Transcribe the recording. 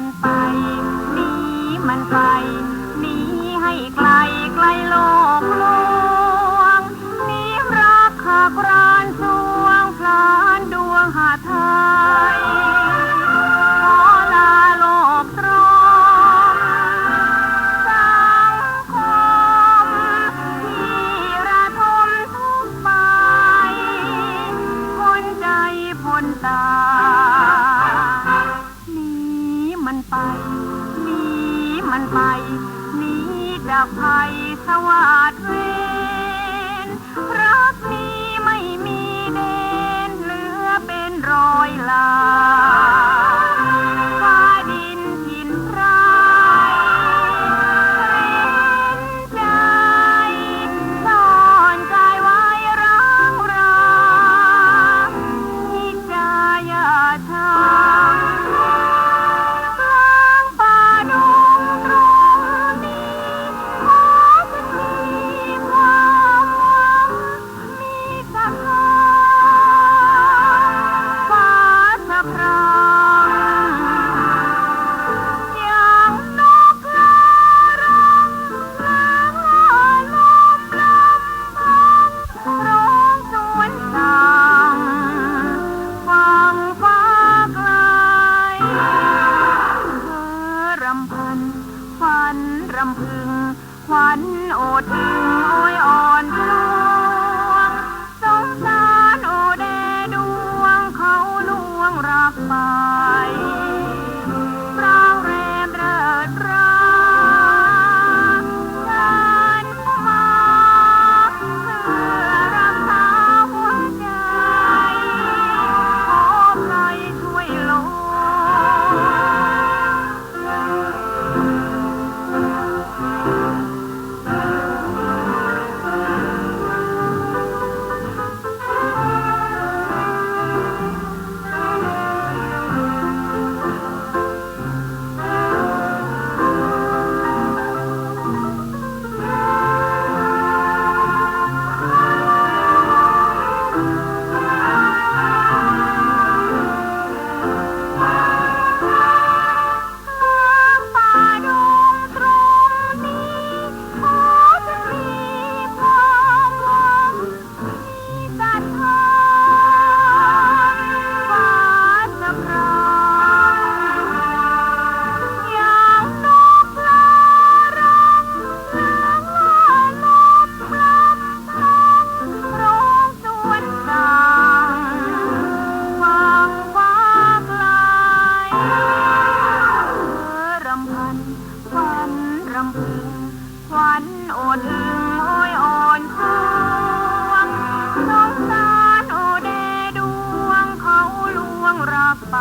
มันไปหนีมันไปหนีให้ไกลไกลโลก จากภัยสวัสดิ์ อดโอยอ่อนพลวงสงสารโอแดดวงเขาลวงรักไป ฝันอดึงโอยอ่อนควงสงสาโอเดดวงเขาลวงรับไป